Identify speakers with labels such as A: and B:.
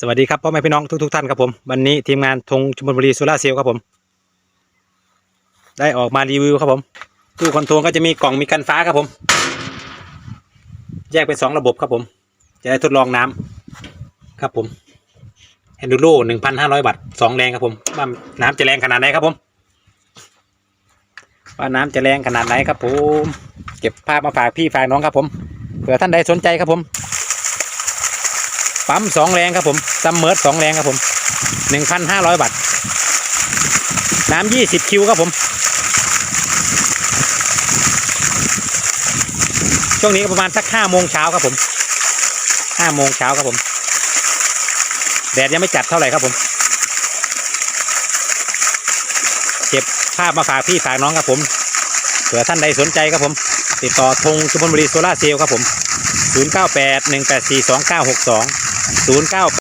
A: สวัสดีครับพ่อแม่พี่น้องทุกๆท่านครับผมวันนี้ทีมงานธงชุมพลบุรีโซล่าเซลล์ครับผม ได้ออกมารีวิวครับผมตู้คอนโทรลก็จะมีกล่องมีกันฟ้าครับผม แยกเป็นสองระบบครับผม จะได้ทดลองน้ำครับผมแอนดูโรหนึ่งพันห้าร้อยบาทสองแรงครับผมว่าน้ำจะแรงขนาดไหนครับผม ว่าน้ำจะแรงขนาดไหนครับผม เก็บภาพมาฝากพี่ฝากน้องครับผมเผื่อท่านใดสนใจครับผม ปั๊มสองแรงครับผมซัมเมอร์สองแรงครับผมหนึ่งพันห้าร้อยบาทน้ำยี่สิบคิวครับผม ช่วงนี้ก็ประมาณสักห้าโมงเช้าครับผมห้าโมงเช้าครับผม แดดยังไม่จัดเท่าไหร่ครับผมเก็บภาพมาฝากพี่ฝากน้องครับผมเผื่อท่านใดสนใจครับผม ติดต่อธงชุมพลบุรีโซล่าเซลล์ครับผม 098 184 2962 0 9